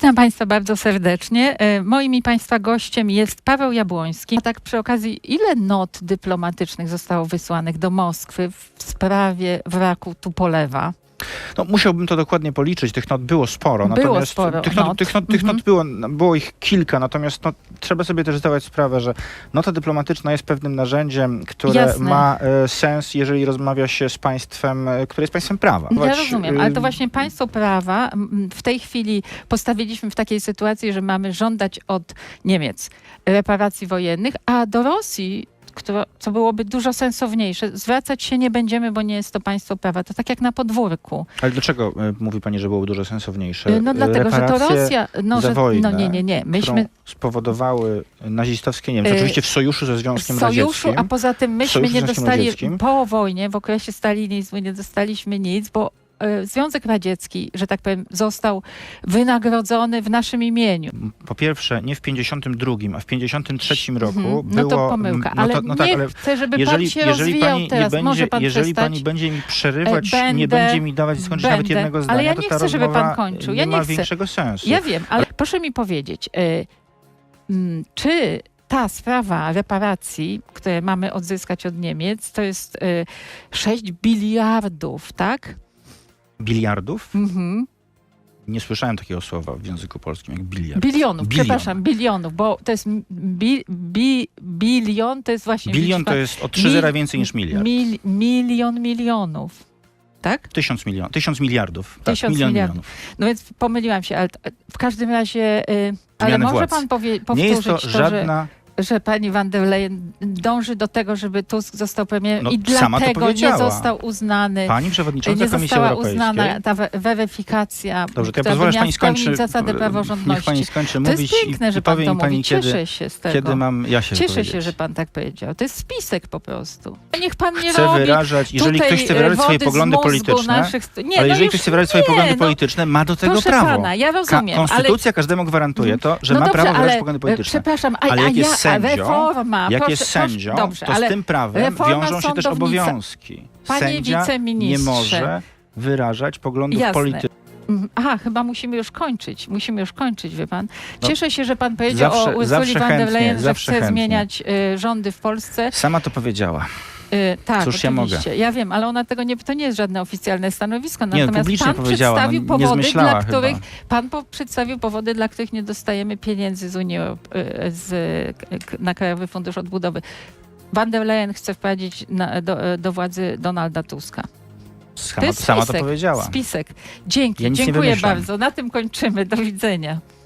Witam Państwa bardzo serdecznie. E, Moim i Państwa gościem jest Paweł Jabłoński. A tak przy okazji, ile not dyplomatycznych zostało wysłanych do Moskwy w sprawie wraku Tupolewa? No, musiałbym to dokładnie policzyć. Tych not było sporo. Było natomiast sporo tych not, not. Tych not, tych Mhm. not było, było ich kilka, natomiast no, trzeba sobie też zdawać sprawę, że nota dyplomatyczna jest pewnym narzędziem, które Jasne. ma e, sens, jeżeli rozmawia się z państwem, e, które jest państwem prawa. Ja Choć, rozumiem, ale to właśnie państwo prawa w tej chwili postawiliśmy w takiej sytuacji, że mamy żądać od Niemiec reparacji wojennych, a do Rosji, która, co byłoby dużo sensowniejsze, zwracać się nie będziemy, bo nie jest to państwo prawa. To tak jak na podwórku. Ale dlaczego e, mówi pani, że było dużo sensowniejsze? No E, dlatego, że to reparacje, Rosja... No, że, wojnę, no nie, nie, nie. Myśmy spowodowały nazistowskie Niemcy, Y, oczywiście w sojuszu ze w Związkiem sojuszu, Radzieckim. a poza tym myśmy Sojuszu nie dostali po wojnie, w okresie stalinizmu nie dostaliśmy nic, bo e, Związek Radziecki, że tak powiem, został wynagrodzony w naszym imieniu. Po pierwsze, nie w 52, a w 53 roku Mhm. było... No to pomyłka, no ale to, no tak, nie ale chcę, żeby pan jeżeli, się jeżeli pani teraz. nie Może będzie, pan jeżeli przestać? pani będzie mi przerywać, E, nie będę- będzie mi dawać skończyć nawet będę, jednego ale zdania, ja to nie ta chcę, żeby pan kończył. nie Ja nie ma chcę. większego sensu. Ja wiem, ale proszę mi powiedzieć, e, mm, czy ta sprawa reparacji, które mamy odzyskać od Niemiec, to jest e, 6 biliardów, tak? Biliardów? Mhm. Nie słyszałem takiego słowa w języku polskim jak biliard. Bilionów, Bilion. przepraszam, bilionów, bo to jest bi, bi, bilion, to jest właśnie Bilion liczba, to jest o trzy zera więcej niż miliard. mil, milion milionów, tak? Tysiąc milion, tysiąc miliardów. Tak, Tysiąc milion miliardów. milionów. No więc pomyliłam się, ale w każdym razie, y, ale może władz. pan powie, Nie powtórzyć jest to to, żadna... że, że pani van der Leyen dąży do tego, żeby Tusk został premierem No, i dlatego nie został uznany, Pani przewodnicząca nie Komisji została Europejskiej... uznana ta we- weryfikacja, Dobrze, to ja pozwolę, że pani skończy. Niech praworządności. pani skończy To mówić jest piękne, i że pan to mówi. kiedy, Cieszę się z tego. kiedy mam ja się Cieszę się, że pan tak powiedział. To jest spisek po prostu. Niech pan nie Chcę robi wyrażać, jeżeli ktoś chce wyrażać swoje poglądy polityczne, Naszych... Nie, ale no jeżeli już ktoś chce wyrażać swoje nie, poglądy no, polityczne, ma do tego prawo. pana, ja Ka- rozumiem, konstytucja każdemu gwarantuje to, że no ma dobrze, prawo wyrażać poglądy polityczne. Przepraszam, a, Ale a jak jest ja, sędzią, reforma, Jak proszę, jest sędzią, proszę, dobrze, to z tym prawem wiążą się też obowiązki. Panie Sędzia nie może wyrażać poglądów Jasne. politycznych. Mhm. Aha, chyba musimy już kończyć. Musimy już kończyć, wie pan. No, Cieszę się, że pan powiedział zawsze- o Ursuli von der Leyen, że chce chętnie. zmieniać y, rządy w Polsce. Sama to powiedziała. Y, tak, Cóż ja oczywiście. Ja wiem, ale ona tego nie, to nie jest żadne oficjalne stanowisko. Nie, no, Natomiast publicznie pan powiedziała, przedstawił nie powody, dla chyba. których pan po, przedstawił powody, dla których nie dostajemy pieniędzy z Unii y, z, na Krajowy Fundusz Odbudowy. Van der Leyen chce wprowadzić na, do, do władzy Donalda Tuska. Sama, jest sama to spisek. powiedziała. Spisek. Dzięki, Ja nie dziękuję bardzo. Na tym kończymy. Do widzenia.